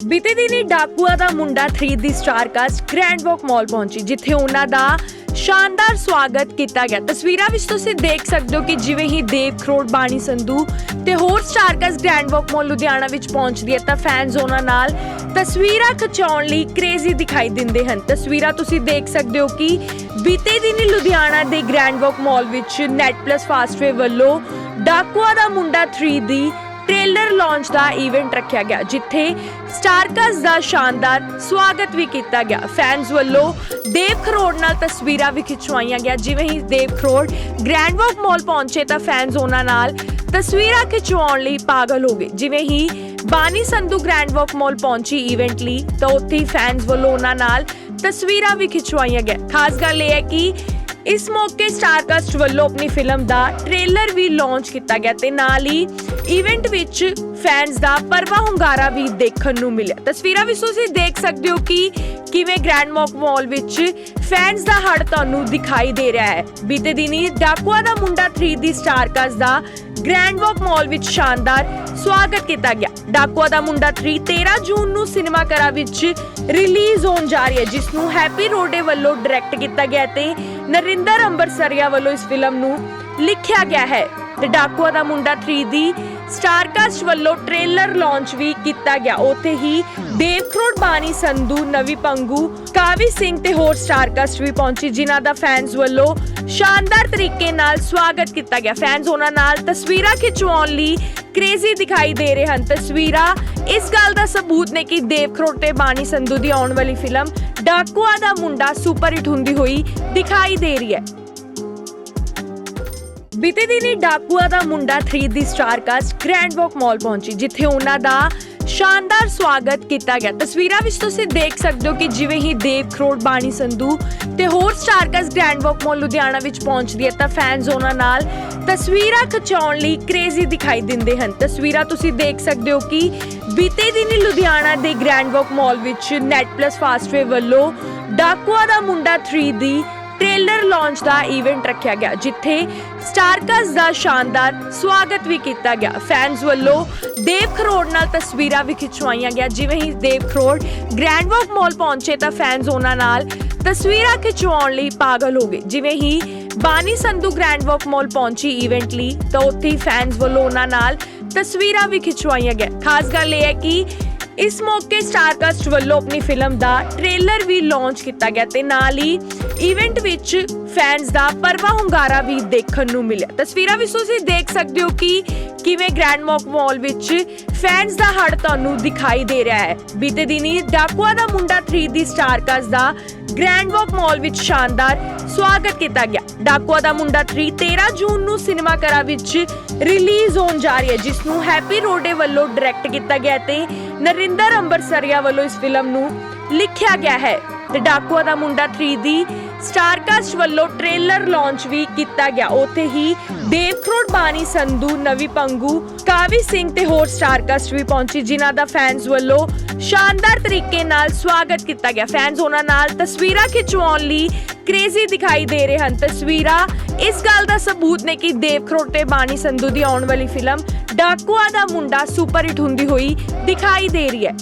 ਬੀਤੇ ਦਿਨੀ ਡਾਕੂਆ ਦਾ ਮੁੰਡਾ 3 ਦੀ star cast grand walk mall ਪਹੁੰਚੀ, ਜਿੱਥੇ ਉਹਨਾਂ ਦਾ ਸ਼ਾਨਦਾਰ ਸਵਾਗਤ ਕੀਤਾ ਗਿਆ। ਤਸਵੀਰਾਂ ਵਿੱਚ ਤੁਸੀਂ ਦੇਖ ਸਕਦੇ ਹੋ ਕਿ ਜਿਵੇਂ ਹੀ ਦੇਵ ਖਰੋੜ, ਬਾਣੀ ਸੰਧੂ ਤੇ ਹੋਰ star cast grand walk mall Ludhiana ਵਿੱਚ ਪਹੁੰਚਦੀ ਹੈ ਤਾਂ ਫੈਨਸ ਉਹਨਾਂ ਨਾਲ ਤਸਵੀਰਾਂ ਖਿਚਾਉਣ ਲਈ ਕ੍ਰੇਜ਼ੀ ਦਿਖਾਈ ਦਿੰਦੇ ਹਨ। ਤਸਵੀਰਾਂ ਤੁਸੀਂ ਦੇਖ ਸਕਦੇ ਹੋ ਕਿ ਬੀਤੇ ਦਿਨੀ ਲੁਧਿਆਣਾ ਦੇ ਗ੍ਰੈਂਡ ਵਾਕ ਮਾਲ ਵਿੱਚ ਨੈਟ ਪਲੱਸ ਫਾਸਟਵੇ ਵੱਲੋਂ ਡਾਕੂਆ ਦਾ ਮੁੰਡਾ 3 ਦੀ ਟ੍ਰੇਲਰ ਲਾਂਚ ਦਾ ਇਵੈਂਟ ਰੱਖਿਆ ਗਿਆ, ਜਿੱਥੇ ਸਟਾਰਕਸ ਦਾ ਸ਼ਾਨਦਾਰ ਸਵਾਗਤ ਵੀ ਕੀਤਾ ਗਿਆ। ਫੈਨਸ ਵੱਲੋਂ ਦੇਵ ਖਰੋੜ ਨਾਲ ਤਸਵੀਰਾਂ ਵੀ ਖਿਚਵਾਈਆਂ ਗਿਆ ਜਿਵੇਂ ਹੀ ਦੇਵ ਖਰੋੜ ਗ੍ਰੈਂਡ ਵਾਕ ਮਾਲ ਪਹੁੰਚੇ ਤਾਂ ਫੈਨਸ ਉਹਨਾਂ ਨਾਲ ਤਸਵੀਰਾਂ ਖਿਚਵਾਉਣ ਲਈ ਪਾਗਲ ਹੋ ਗਏ। ਜਿਵੇਂ ਹੀ ਬਾਨੀ ਸੰਧੂ ਗ੍ਰੈਂਡ ਵਾਕ ਮਾਲ ਪਹੁੰਚੀ ਇਵੈਂਟ ਲਈ, ਤਾਂ ਉੱਥੇ ਹੀ ਫੈਨਸ ਵੱਲੋਂ ਉਹਨਾਂ ਨਾਲ ਤਸਵੀਰਾਂ ਵੀ ਖਿਚਵਾਈਆਂ ਗਿਆ ਖਾਸ ਗੱਲ ਇਹ ਹੈ ਕਿ ਇਸ ਮੌਕੇ ਸਟਾਰਕਾਸਟ ਵੱਲੋਂ ਆਪਣੀ ਫਿਲਮ ਦਾ ਟ੍ਰੇਲਰ ਵੀ ਲਾਂਚ ਕੀਤਾ ਗਿਆ ਤੇ ਨਾਲ ਹੀ ਇਵੈਂਟ ਵਿੱਚ ਫੈਨਸ ਦਾ ਪਰਵਾ ਹੁੰਗਾਰਾ ਵੀ ਦੇਖਣ ਨੂੰ ਮਿਲਿਆ। ਤਸਵੀਰਾਂ ਵਿੱਚ ਤੁਸੀਂ ਦੇਖ ਸਕਦੇ ਹੋ ਕਿ ਕਿਵੇਂ ਗ੍ਰੈਂਡ ਮੌਕ ਮਾਲ ਵਿੱਚ ਫੈਨਸ ਦਾ ਹੜ ਤੁਹਾਨੂੰ ਦਿਖਾਈ ਦੇ ਰਿਹਾ ਹੈ। ਬੀਤੇ ਦਿਨੀ ਡਾਕੂਆ ਦਾ ਮੁੰਡਾ 3 ਦੀ ਸਟਾਰਕਾਸਟ ਦਾ ਗ੍ਰੈਂਡ ਵਾਕ ਮਾਲ ਵਿੱਚ ਸ਼ਾਨਦਾਰ ਸਵਾਗਤ ਕੀਤਾ ਗਿਆ। ਡਾਕੂਆ ਦਾ ਮੁੰਡਾ 3 13 ਜੂਨ ਨੂੰ ਸਿਨੇਮਾ ਘਰਾਂ ਵਿੱਚ ਰਿਲੀਜ਼ ਹੋਣ ਜਾ ਰਹੀ ਹੈ, ਜਿਸ ਨੂੰ ਹੈਪੀ ਰੋਡੇ ਵੱਲੋਂ ਡਾਇਰੈਕਟ ਕੀਤਾ ਗਿਆ ਤੇ ਨਰਿੰਦਰ ਅੰਬਰਸਰੀਆ ਵੱਲੋਂ ਇਸ ਫਿਲਮ ਨੂੰ ਲਿਖਿਆ ਗਿਆ ਹੈ। ਤੇ ਡਾਕੂਆ ਦਾ ਮੁੰਡਾ 3 ਦੀ ਸਟਾਰਕਾਸਟ ਵੱਲੋਂ ਟ੍ਰੇਲਰ ਲਾਂਚ ਵੀ ਕੀਤਾ ਗਿਆ। ਉੱਥੇ ਹੀ ਦੇਵਖਰੋੜ ਬਾਣੀ ਸੰਧੂ, ਨਵੀ ਪੰਗੂ, ਕਾਵੀ ਸਿੰਘ ਤੇ ਹੋਰ ਸਟਾਰਕਾਸਟ ਵੀ ਪਹੁੰਚੀ, ਜਿਨ੍ਹਾਂ ਦਾ ਫੈਨਸ ਵੱਲੋਂ ਸ਼ਾਨਦਾਰ ਤਰੀਕੇ ਨਾਲ ਸਵਾਗਤ ਕੀਤਾ ਗਿਆ। ਫੈਨਸ ਉਹਨਾਂ ਨਾਲ ਤਸਵੀਰਾਂ ਖਿਚਵਾਉਣ ਲਈ ਕ੍ਰੇਜ਼ੀ ਦਿਖਾਈ ਦੇ ਰਹੇ ਹਨ। ਤਸਵੀਰਾਂ ਇਸ ਗੱਲ ਦਾ ਸਬੂਤ ਨੇ ਕਿ ਦੇਵਖਰੋੜ ਤੇ ਬਾਣੀ ਸੰਧੂ ਦੀ ਆਉਣ ਵਾਲੀ ਫਿਲਮ ਡਾਕੂਆ ਦਾ ਮੁੰਡਾ ਸੁਪਰ ਹਿੱਟ ਹੁੰਦੀ ਹੋਈ ਦਿਖਾਈ ਦੇ ਰਹੀ ਹੈ। ਬੀਤੇ ਦਿਨੀ ਡਾਕੂਆ ਦਾ ਮੁੰਡਾ 3 ਦੀ star cast grand walk mall ਪਹੁੰਚੀ, ਜਿੱਥੇ ਉਹਨਾਂ ਦਾ ਸ਼ਾਨਦਾਰ ਸਵਾਗਤ ਕੀਤਾ ਗਿਆ। ਤਸਵੀਰਾਂ ਵਿੱਚ ਤੁਸੀਂ ਦੇਖ ਸਕਦੇ ਹੋ ਕਿ ਜਿਵੇਂ ਹੀ ਦੇਵ ਖਰੋੜ, ਬਾਣੀ ਸੰਧੂ ਤੇ ਹੋਰ star cast Grand Walk Mall Ludhiana ਵਿੱਚ ਪਹੁੰਚਦੀ ਹੈ, ਤਾਂ ਫੈਨਸ ਉਹਨਾਂ ਨਾਲ ਤਸਵੀਰਾਂ ਖਿਚਾਉਣ ਲਈ ਕ੍ਰੇਜ਼ੀ ਦਿਖਾਈ ਦਿੰਦੇ ਹਨ। ਤਸਵੀਰਾਂ ਤੁਸੀਂ ਦੇਖ ਸਕਦੇ ਹੋ ਕਿ ਬੀਤੇ ਦਿਨੀ ਲੁਧਿਆਣਾ ਦੇ ਗ੍ਰੈਂਡ ਵਾਕ ਮਾਲ ਵਿੱਚ ਨੈਟ ਪਲੱਸ ਫਾਸਟਵੇ ਵੱਲੋਂ ਡਾਕੂਆ ਦਾ ਮੁੰਡਾ 3 ਦੀ ਟ੍ਰੇਲਰ ਲਾਂਚ ਦਾ ਇਵੈਂਟ ਰੱਖਿਆ ਗਿਆ, ਜਿੱਥੇ ਸਟਾਰਕਸ ਦਾ ਸ਼ਾਨਦਾਰ ਸਵਾਗਤ ਵੀ ਕੀਤਾ ਗਿਆ। ਫੈਨਸ ਵੱਲੋਂ ਦੇਵ ਖਰੋੜ ਨਾਲ ਤਸਵੀਰਾਂ ਵੀ ਖਿਚਵਾਈਆਂ ਗਿਆ। ਜਿਵੇਂ ਹੀ ਦੇਵ ਖਰੋੜ ਗ੍ਰੈਂਡ ਵਾਕ ਮਾਲ ਪਹੁੰਚੇ ਤਾਂ ਫੈਨਸ ਉਹਨਾਂ ਨਾਲ ਤਸਵੀਰਾਂ ਖਿਚਵਾਉਣ ਲਈ ਪਾਗਲ ਹੋ ਗਏ। ਜਿਵੇਂ ਹੀ ਬਾਨੀ ਸੰਧੂ ਗ੍ਰੈਂਡ ਵਾਕ ਮਾਲ ਪਹੁੰਚੀ ਇਵੈਂਟ ਲਈ, ਤਾਂ ਉੱਥੇ ਹੀ ਫੈਨਸ ਵੱਲੋਂ ਉਹਨਾਂ ਨਾਲ ਤਸਵੀਰਾਂ ਵੀ ਖਿਚਵਾਈਆਂ ਗਿਆ। ਖਾਸ ਗੱਲ ਇਹ ਹੈ ਕਿ ਇਸ ਮੌਕੇ ਸਟਾਰਕਾਸਟ ਵੱਲੋਂ ਆਪਣੀ ਫਿਲਮ ਦਾ ਟ੍ਰੇਲਰ ਵੀ ਲਾਂਚ ਕੀਤਾ ਗਿਆ ਤੇ ਨਾਲ ਹੀ ਇਵੈਂਟ ਵਿੱਚ ਫੈਨਸ ਦਾ ਪਰਵਾ ਹੁੰਗਾਰਾ ਵੀ ਦੇਖਣ ਨੂੰ ਮਿਲਿਆ। ਤਸਵੀਰਾਂ ਵਿੱਚ ਤੁਸੀਂ ਦੇਖ ਸਕਦੇ ਹੋ ਕਿ ਕਿਵੇਂ ਗ੍ਰੈਂਡ ਮੌਕ ਮਾਲ ਵਿੱਚ ਫੈਨਸ ਦਾ ਹੜ ਤੁਹਾਨੂੰ ਦਿਖਾਈ ਦੇ ਰਿਹਾ ਹੈ? ਬੀਤੇ ਦਿਨੀ ਡਾਕੂਆ ਦਾ ਮੁੰਡਾ 3 ਦੀ ਸਟਾਰਕਾਸਟ ਦਾ ਗ੍ਰੈਂਡ ਵਾਕ ਮਾਲ ਵਿੱਚ ਸ਼ਾਨਦਾਰ ਸਵਾਗਤ ਕੀਤਾ ਗਿਆ। ਡਾਕੂਆ ਦਾ ਮੁੰਡਾ 3 13 ਜੂਨ ਨੂੰ ਸਿਨੇਮਾ ਘਰਾਂ ਵਿੱਚ ਰਿਲੀਜ਼ ਹੋਣ ਜਾ ਰਹੀ ਹੈ, ਜਿਸ ਨੂੰ ਹੈਪੀ ਰੋਡੇ ਵੱਲੋਂ ਡਾਇਰੈਕਟ ਕੀਤਾ ਗਿਆ ਤੇ ਨਰਿੰਦਰ ਅੰਬਰਸਰੀਆ ਵੱਲੋਂ ਇਸ ਫਿਲਮ ਨੂੰ ਲਿਖਿਆ ਗਿਆ ਹੈ। ਤੇ ਡਾਕੂਆ ਦਾ ਮੁੰਡਾ 3 ਦੀ ਸਟਾਰਕਾਸਟ ਵੱਲੋਂ ਟ੍ਰੇਲਰ ਲਾਂਚ ਵੀ ਕੀਤਾ ਗਿਆ। ਉੱਥੇ ਹੀ ਦੇਵਖਰੋੜ ਬਾਣੀ ਸੰਧੂ, ਨਵੀ ਪੰਗੂ, ਕਾਵੀ ਸਿੰਘ ਤੇ ਹੋਰ ਸਟਾਰਕਾਸਟ ਵੀ ਪਹੁੰਚੀ, ਜਿਨ੍ਹਾਂ ਦਾ ਫੈਨਸ ਵੱਲੋਂ ਸ਼ਾਨਦਾਰ ਤਰੀਕੇ ਨਾਲ ਸਵਾਗਤ ਕੀਤਾ ਗਿਆ। ਫੈਨਸ ਉਹਨਾਂ ਨਾਲ ਤਸਵੀਰਾਂ ਖਿਚਵਾਉਣ ਲਈ ਕ੍ਰੇਜ਼ੀ ਦਿਖਾਈ ਦੇ ਰਹੇ ਹਨ। ਤਸਵੀਰਾਂ ਇਸ ਗੱਲ ਦਾ ਸਬੂਤ ਨੇ ਕਿ ਦੇਵਖਰੋੜ ਤੇ ਬਾਣੀ ਸੰਧੂ ਦੀ ਆਉਣ ਵਾਲੀ ਫਿਲਮ ਡਾਕੂਆ ਦਾ ਮੁੰਡਾ ਸੁਪਰ ਹਿੱਟ ਹੁੰਦੀ ਹੋਈ ਦਿਖਾਈ ਦੇ ਰਹੀ ਹੈ।